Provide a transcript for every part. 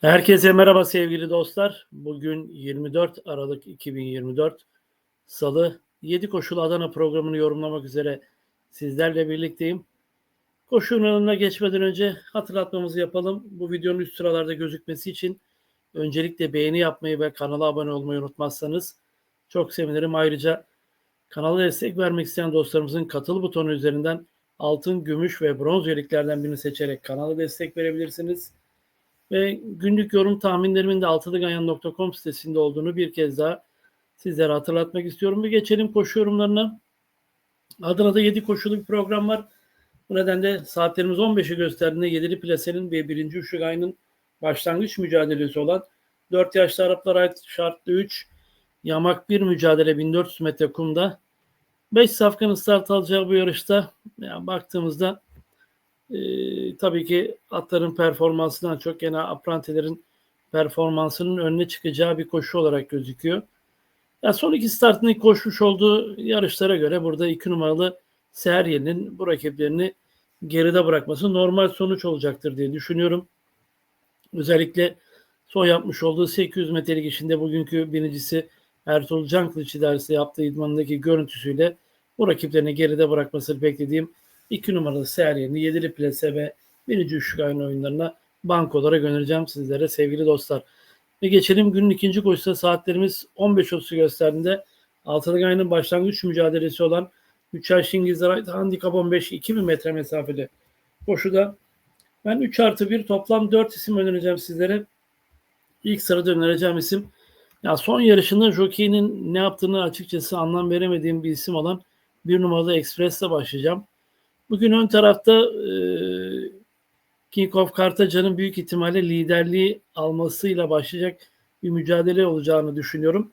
Herkese merhaba sevgili dostlar. Bugün 24 Aralık 2024 Salı 7 koşulu Adana programını yorumlamak üzere sizlerle birlikteyim. Koşunun geçmeden önce hatırlatmamızı yapalım. Bu videonun üst sıralarda gözükmesi için öncelikle beğeni yapmayı ve kanala abone olmayı unutmazsanız çok sevinirim. Ayrıca kanala destek vermek isteyen dostlarımızın katıl butonu üzerinden altın, gümüş ve bronz üyeliklerden birini seçerek kanala destek verebilirsiniz. Ve günlük yorum tahminlerimin de altılıganyan.com sitesinde olduğunu bir kez daha sizlere hatırlatmak istiyorum. Ve geçelim koşu yorumlarına. Adana'da 7 koşulu bir program var. Bu nedenle saatlerimiz 15'i gösterdiğinde 7'li plasenin ve 1. Üşük ayının başlangıç mücadelesi olan 4 yaşlı Araplara ait şartlı 3 yamak 1 mücadele 1400 metre kumda 5 safkanın start alacağı bu yarışta yani baktığımızda e, tabii ki atların performansından çok gene aprantilerin performansının önüne çıkacağı bir koşu olarak gözüküyor. Ya son iki startını koşmuş olduğu yarışlara göre burada iki numaralı Seherye'nin bu rakiplerini geride bırakması normal sonuç olacaktır diye düşünüyorum. Özellikle son yapmış olduğu 800 metrelik işinde bugünkü birincisi Ertuğrul Cankılıç idaresi yaptığı idmanındaki görüntüsüyle bu rakiplerini geride bırakmasını beklediğim 2 numaralı Seherye'ni 7'li plase ve birinci üçlük aynı oyunlarına bankolara göndereceğim sizlere sevgili dostlar. Ve geçelim günün ikinci koşusu saatlerimiz 15.30'u gösterdiğinde Altılı Gayn'ın başlangıç mücadelesi olan 3 yaş İngilizler ait handikap 15 2000 metre mesafeli koşuda ben 3 artı 1 toplam 4 isim önereceğim sizlere. İlk sırada önereceğim isim ya son yarışında jockey'nin ne yaptığını açıkçası anlam veremediğim bir isim olan bir numaralı Express'le başlayacağım. Bugün ön tarafta e, King of Kartaca'nın büyük ihtimalle liderliği almasıyla başlayacak bir mücadele olacağını düşünüyorum.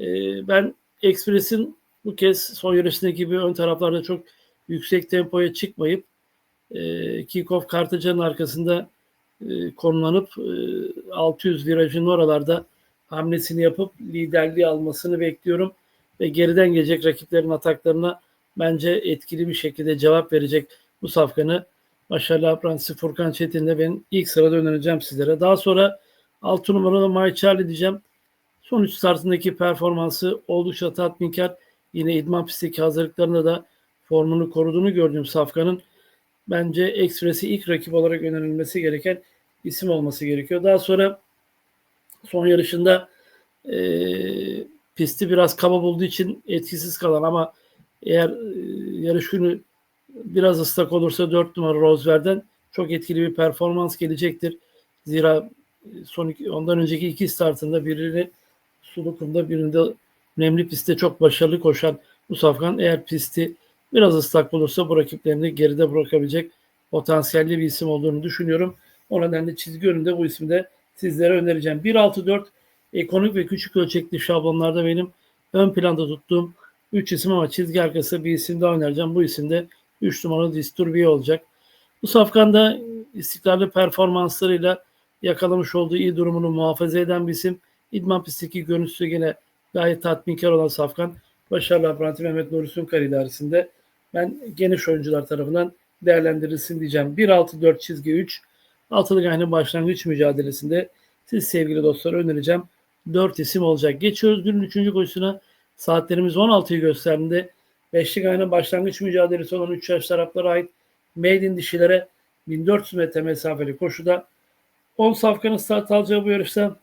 E, ben Express'in bu kez son yarışındaki gibi ön taraflarda çok yüksek tempoya çıkmayıp e, King of Kartaca'nın arkasında e, konulanıp e, 600 virajın oralarda hamlesini yapıp liderliği almasını bekliyorum ve geriden gelecek rakiplerin ataklarına bence etkili bir şekilde cevap verecek bu safkanı başarılı aprantisi Furkan Çetin'de ben ilk sırada önereceğim sizlere. Daha sonra 6 numaralı My Charlie diyeceğim. Son 3 startındaki performansı oldukça tatminkar. Yine idman pistteki hazırlıklarında da formunu koruduğunu gördüğüm Safkan'ın bence Express'i ilk rakip olarak önerilmesi gereken isim olması gerekiyor. Daha sonra son yarışında e, pisti biraz kaba bulduğu için etkisiz kalan ama eğer e, yarış günü biraz ıslak olursa 4 numara Roosevelt çok etkili bir performans gelecektir. Zira e, son iki, ondan önceki iki startında birini sulu kumda birinde nemli pistte çok başarılı koşan bu safkan eğer pisti biraz ıslak bulursa bu rakiplerini geride bırakabilecek potansiyelli bir isim olduğunu düşünüyorum. O nedenle çizgi önünde bu ismi de sizlere önereceğim. 1.64 ekonomik ve küçük ölçekli şablonlarda benim ön planda tuttuğum 3 isim ama çizgi arkası bir isim daha önereceğim. Bu isim de 3 numaralı Disturbiye olacak. Bu safkanda istikrarlı performanslarıyla yakalamış olduğu iyi durumunu muhafaza eden bir isim. İdman pistteki görüntüsü yine gayet tatminkar olan Safkan. Başarılı apranti Mehmet Nuri Sunkar idaresinde ben geniş oyuncular tarafından değerlendirilsin diyeceğim. 1-6-4 çizgi 3 altılı gayrı başlangıç mücadelesinde siz sevgili dostlar önereceğim. 4 isim olacak. Geçiyoruz günün 3. koşusuna. Saatlerimiz 16'yı gösterdiğinde Beşlik ayının başlangıç mücadelesi olan 3 yaş taraflara ait Made dişilere 1400 metre mesafeli koşuda 10 safkanın start alacağı bu yarışta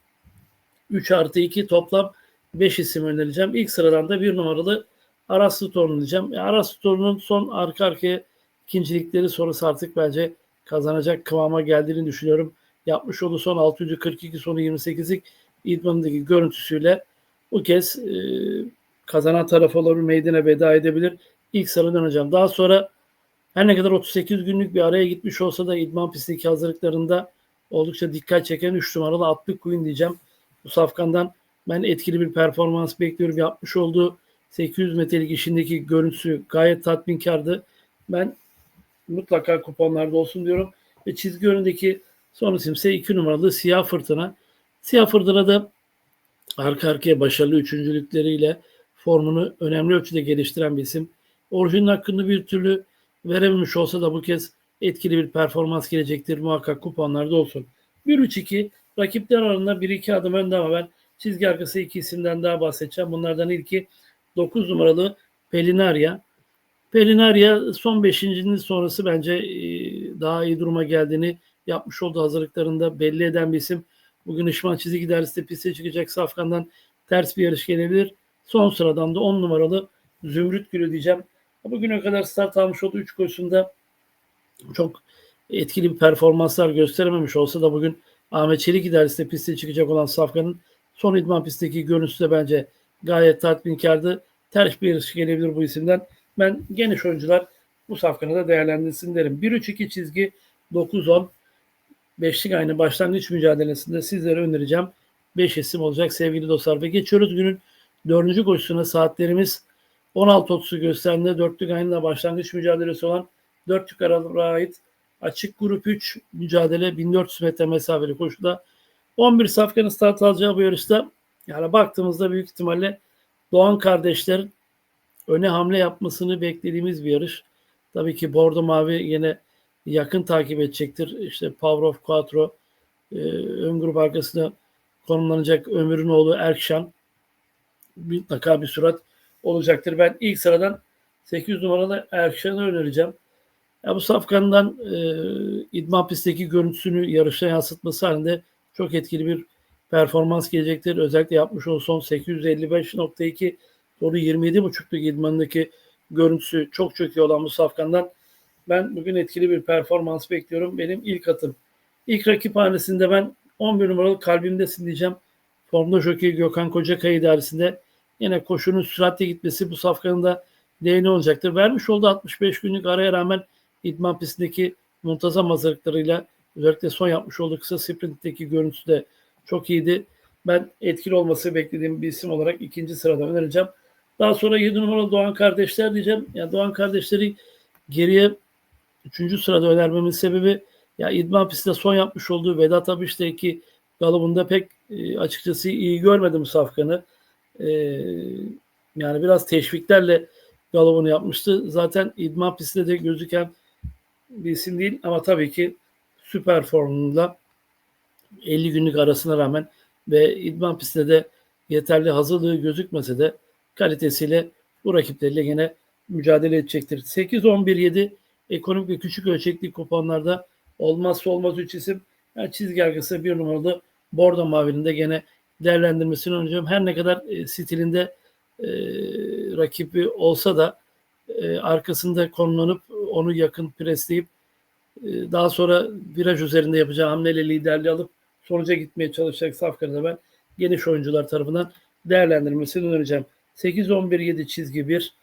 3 artı 2 toplam 5 isim önereceğim. İlk sıradan da bir numaralı Aras Torun diyeceğim. E, Aras Torun'un son arka arkaya ikincilikleri sonrası artık bence kazanacak kıvama geldiğini düşünüyorum. Yapmış olduğu son 642 sonu 28'lik idmanındaki görüntüsüyle bu kez e, kazanan taraf olabilir, meydana veda edebilir. İlk sıradan hocam. Daha sonra her ne kadar 38 günlük bir araya gitmiş olsa da idman pistteki hazırlıklarında oldukça dikkat çeken 3 numaralı Atlı Queen diyeceğim. Bu safkandan ben etkili bir performans bekliyorum. Yapmış olduğu 800 metrelik işindeki görüntüsü gayet tatminkardı. Ben mutlaka kuponlarda olsun diyorum. Ve çizgi önündeki son isimse 2 numaralı Siyah Fırtına. Siyah Fırtına da arka arkaya başarılı üçüncülükleriyle formunu önemli ölçüde geliştiren bir isim. Orijinin hakkında bir türlü verememiş olsa da bu kez etkili bir performans gelecektir. Muhakkak kuponlarda olsun. 1-3-2 Rakipler arasında 1-2 adım önde ama ben çizgi arkası iki isimden daha bahsedeceğim. Bunlardan ilki 9 numaralı Pelinaria. Pelinaria son 5.'nin sonrası bence e, daha iyi duruma geldiğini yapmış olduğu hazırlıklarında belli eden bir isim. Bugün Işman çizgi idaresinde piste çıkacak Safkan'dan ters bir yarış gelebilir. Son sıradan da 10 numaralı Zümrüt Gülü diyeceğim. Bugüne kadar start almış olduğu 3 koşusunda çok etkili bir performanslar gösterememiş olsa da bugün Ahmet Çelik idaresinde piste çıkacak olan Safkan'ın son idman pistteki görüntüsü de bence gayet tatminkardı. Ters bir yarış gelebilir bu isimden. Ben geniş oyuncular bu safkanı da değerlendirsin derim. 1-3-2 çizgi 9-10 beşlik aynı başlangıç mücadelesinde sizlere önereceğim. 5 isim olacak sevgili dostlar. Ve geçiyoruz günün dördüncü koşusuna saatlerimiz 16.30'u gösterdiğinde dörtlük aynı başlangıç mücadelesi olan dörtlük aralığa ait açık grup 3 mücadele 1400 metre mesafeli koşuda 11 safkanın start alacağı bu yarışta yani baktığımızda büyük ihtimalle Doğan kardeşlerin öne hamle yapmasını beklediğimiz bir yarış. Tabii ki Bordo Mavi yine yakın takip edecektir. İşte Power of Quattro e, ön grup arkasında konumlanacak Ömür'ün oğlu Erkşan mutlaka bir sürat olacaktır. Ben ilk sıradan 800 numaralı Erkşan'ı önereceğim. Ya bu Safkan'dan e, idman pistteki görüntüsünü yarışta yansıtması halinde çok etkili bir performans gelecektir. Özellikle yapmış olduğu son 855.2 doğru 27.5'luk idmanındaki görüntüsü çok çok iyi olan bu Safkan'dan ben bugün etkili bir performans bekliyorum. Benim ilk atım. İlk rakip hanesinde ben 11 numaralı kalbimdesin diyeceğim. Formda jockey Gökhan Kocakay idaresinde yine koşunun süratle gitmesi bu safkanın da değini olacaktır. Vermiş olduğu 65 günlük araya rağmen idman pistindeki muntazam hazırlıklarıyla özellikle son yapmış olduğu kısa sprintteki görüntüsü de çok iyiydi. Ben etkili olması beklediğim bir isim olarak ikinci sırada önereceğim. Daha sonra 7 numaralı Doğan Kardeşler diyeceğim. Yani Doğan Kardeşleri geriye 3. sırada önermemin sebebi ya idman pistinde son yapmış olduğu Vedat Abiş'teki galibunda pek e, açıkçası iyi görmedim Safkan'ı. E, yani biraz teşviklerle galibunu yapmıştı. Zaten idman pistinde de gözüken bir isim değil ama tabii ki süper formunda 50 günlük arasına rağmen ve idman pistinde de yeterli hazırlığı gözükmese de kalitesiyle bu rakipleriyle yine mücadele edecektir. 8-11-7 ekonomik ve küçük ölçekli kuponlarda olmazsa olmaz 3 isim. Yani çizgi arkası bir numaralı Bordo Mavi'nin de gene değerlendirmesini önereceğim. Her ne kadar e, stilinde e, rakibi olsa da e, arkasında konumlanıp onu yakın presleyip e, daha sonra viraj üzerinde yapacağı hamleyle liderliği alıp sonuca gitmeye çalışacak Safkan'ı ben geniş oyuncular tarafından değerlendirmesini önereceğim. 8-11-7 çizgi 1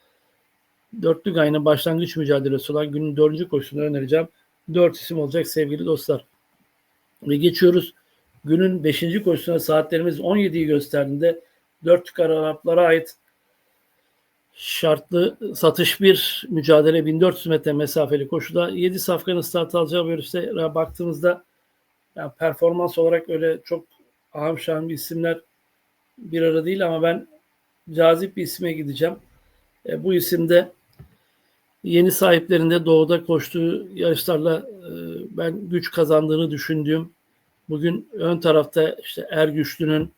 dörtlük aynı başlangıç mücadelesi olan günün dördüncü koşusunu önereceğim. Dört isim olacak sevgili dostlar. Ve geçiyoruz günün beşinci koşusuna saatlerimiz 17'yi gösterdiğinde dörtlük Araplara ait şartlı satış bir mücadele 1400 metre mesafeli koşuda 7 safkanın start alacağı yarışta baktığımızda yani performans olarak öyle çok aham şahım isimler bir ara değil ama ben cazip bir isime gideceğim. E, bu isimde yeni sahiplerinde doğuda koştuğu yarışlarla e, ben güç kazandığını düşündüğüm bugün ön tarafta işte Er Güçlü'nün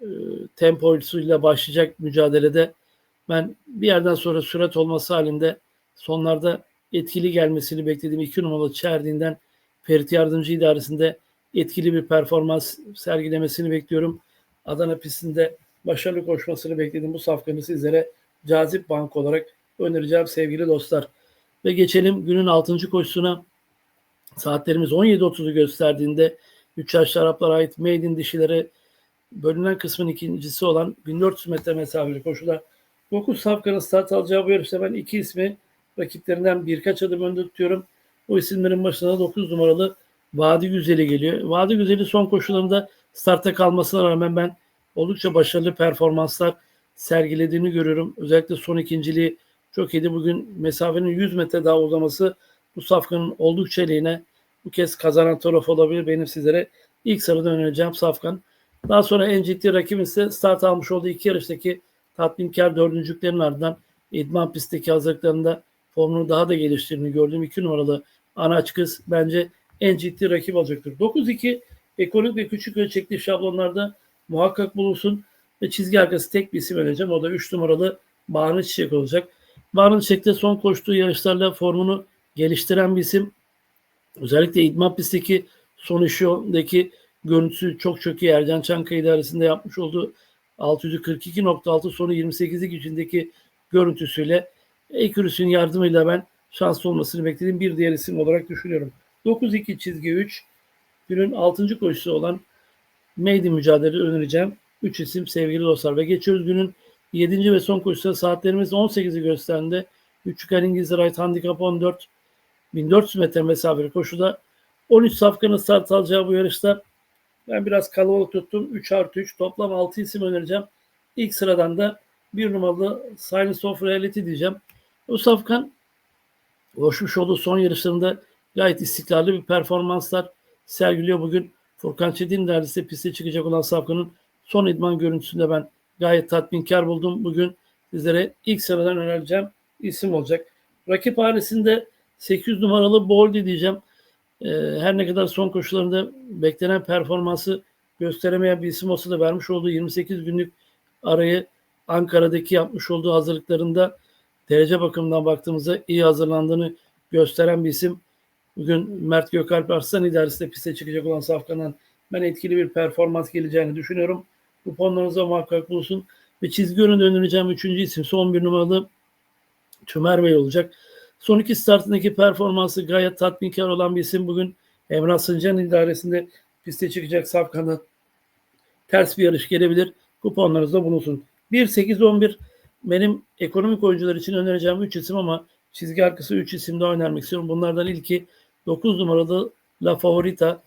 e, temposuyla başlayacak mücadelede ben bir yerden sonra sürat olması halinde sonlarda etkili gelmesini beklediğim iki numaralı Çerdiğinden Ferit Yardımcı idaresinde etkili bir performans sergilemesini bekliyorum. Adana pistinde başarılı koşmasını beklediğim bu safkanı sizlere cazip bank olarak önereceğim sevgili dostlar. Ve geçelim günün 6. koşusuna. Saatlerimiz 17.30'u gösterdiğinde 3 yaşlı Araplara ait Made dişilere bölünen kısmın ikincisi olan 1400 metre mesafeli koşuda 9 safkanın start alacağı bu yarışta ben iki ismi rakiplerinden birkaç adım önde tutuyorum. O isimlerin başına 9 numaralı Vadi Güzeli geliyor. Vadi Güzeli son koşularında starta kalmasına rağmen ben oldukça başarılı performanslar sergilediğini görüyorum. Özellikle son ikinciliği çok iyiydi. Bugün mesafenin 100 metre daha uzaması bu safkanın oldukça lehine. Bu kez kazanan taraf olabilir. Benim sizlere ilk sırada önereceğim safkan. Daha sonra en ciddi rakibim ise start almış olduğu iki yarıştaki tatminkar dördüncülüklerin ardından idman pistteki hazırlıklarında formunu daha da geliştirdiğini gördüğüm iki numaralı Anaç Kız bence en ciddi rakip olacaktır. 9-2 Ekonomik ve küçük ölçekli şablonlarda muhakkak bulunsun ve çizgi arkası tek bir isim vereceğim. O da 3 numaralı Bahane Çiçek olacak. Bahane Çiçek de son koştuğu yarışlarla formunu geliştiren bir isim. Özellikle idman pistteki son işindeki görüntüsü çok çok iyi. Ercan Çankaya idaresinde yapmış olduğu 642.6 sonu 28'lik içindeki görüntüsüyle Ekürüs'ün yardımıyla ben şanslı olmasını beklediğim bir diğer isim olarak düşünüyorum. 9-2 çizgi 3 günün 6. koşusu olan Maiden mücadele önereceğim. 3 isim sevgili dostlar ve geçiyoruz günün 7. ve son koşusuna saatlerimiz 18'i gösterdi. 3 yukarı İngiliz Right Handicap 14 1400 metre mesafeli koşuda 13 safkanın start alacağı bu yarışta ben biraz kalabalık tuttum. 3 artı 3 toplam 6 isim önereceğim. İlk sıradan da bir numaralı Silence of Reality diyeceğim. Bu safkan koşmuş olduğu son yarışlarında gayet istikrarlı bir performanslar sergiliyor. Bugün Furkan Çetin neredeyse piste çıkacak olan safkanın son idman görüntüsünde ben gayet tatminkar buldum. Bugün sizlere ilk sıradan önereceğim isim olacak. Rakip hanesinde 800 numaralı Boldi diyeceğim. Ee, her ne kadar son koşularında beklenen performansı gösteremeyen bir isim olsa da vermiş olduğu 28 günlük arayı Ankara'daki yapmış olduğu hazırlıklarında derece bakımından baktığımızda iyi hazırlandığını gösteren bir isim. Bugün Mert Gökalp Arslan idaresinde piste çıkacak olan Safkan'dan ben etkili bir performans geleceğini düşünüyorum. Kuponlarınıza muhakkak bulsun. Ve çizgi önünde önereceğim üçüncü isim son bir numaralı Tümer Bey olacak. Son iki startındaki performansı gayet tatminkar olan bir isim. Bugün Emrah Sıncan idaresinde piste çıkacak Safkan'a ters bir yarış gelebilir. Kuponlarınızda bulunsun. 1-8-11 benim ekonomik oyuncular için önereceğim 3 isim ama çizgi arkası 3 isim daha önermek istiyorum. Bunlardan ilki 9 numaralı La Favorita.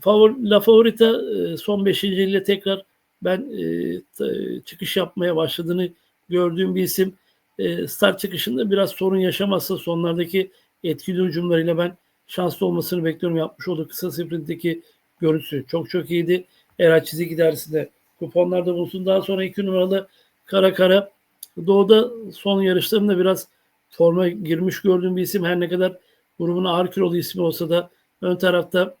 Favor, La Favorita e, son 5. ile tekrar ben e, çıkış yapmaya başladığını gördüğüm bir isim. E, start çıkışında biraz sorun yaşamazsa sonlardaki etkili hücumlarıyla ben şanslı olmasını bekliyorum. Yapmış olduğu kısa sprintteki görüntüsü çok çok iyiydi. Eray Çizik idaresinde kuponlarda bulunsun. Daha sonra 2 numaralı Kara Kara. Doğu'da son yarışlarında biraz forma girmiş gördüğüm bir isim. Her ne kadar grubun ağır kilolu ismi olsa da ön tarafta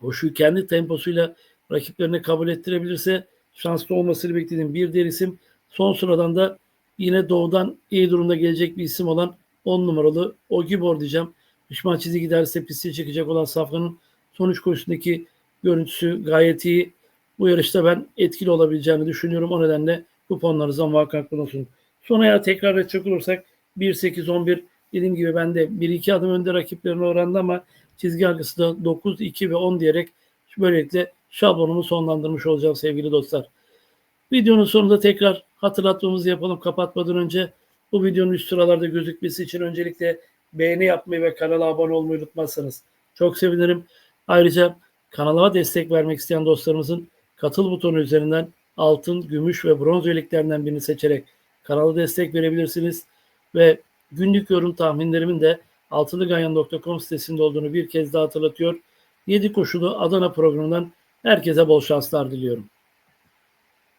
koşuyu kendi temposuyla rakiplerine kabul ettirebilirse şanslı olmasını beklediğim bir diğer isim. Son sıradan da yine doğudan iyi durumda gelecek bir isim olan 10 numaralı Ogibor diyeceğim. Pişman çizgi giderse piste çıkacak olan Safkan'ın sonuç koşusundaki görüntüsü gayet iyi. Bu yarışta ben etkili olabileceğini düşünüyorum. O nedenle kuponlarınıza muhakkak bulunsun. Son ayağı tekrar edecek olursak 1-8-11 dediğim gibi ben de 1-2 adım önde rakiplerine oranında ama çizgi arkası da 9, 2 ve 10 diyerek böylelikle şablonumu sonlandırmış olacağım sevgili dostlar. Videonun sonunda tekrar hatırlatmamızı yapalım kapatmadan önce. Bu videonun üst sıralarda gözükmesi için öncelikle beğeni yapmayı ve kanala abone olmayı unutmazsanız çok sevinirim. Ayrıca kanalıma destek vermek isteyen dostlarımızın katıl butonu üzerinden altın, gümüş ve bronz üyeliklerinden birini seçerek kanala destek verebilirsiniz. Ve günlük yorum tahminlerimin de altılıganyan.com sitesinde olduğunu bir kez daha hatırlatıyor. 7 koşulu Adana programından herkese bol şanslar diliyorum.